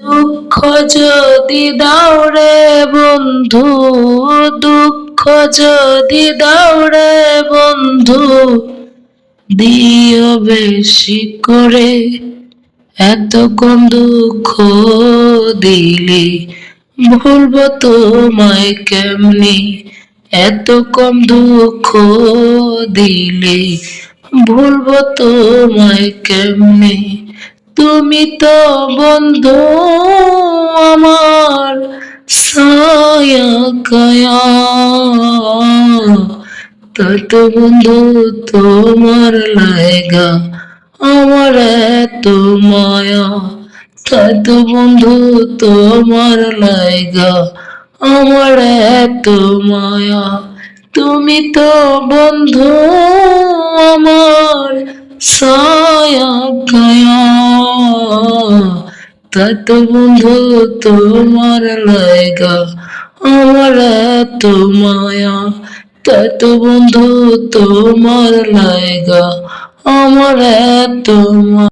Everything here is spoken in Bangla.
দুঃখ যদি রে বন্ধু, দুঃখ যদি রে বন্ধু, দিও বেশি করে এত কম দুঃখ দিলে ভুলবো তোমায় কেমনি? এত কম দুঃখ দিলে ভুলবো তোমায় কেমনি? তুমি তো বন্ধু ছায়া কায়া। তাই তো বন্ধু তোমার লাইগা আমার এত মায়া। তাই তো বন্ধু তোমার লাইগা আমার এত মায়া। তুমি তো বন্ধু আমার ছায়া তাই তো বন্ধু, তোমার লাইগা আমার এত মায়া। তাই তো বন্ধু, তোমার লাইগা আমার মায়া।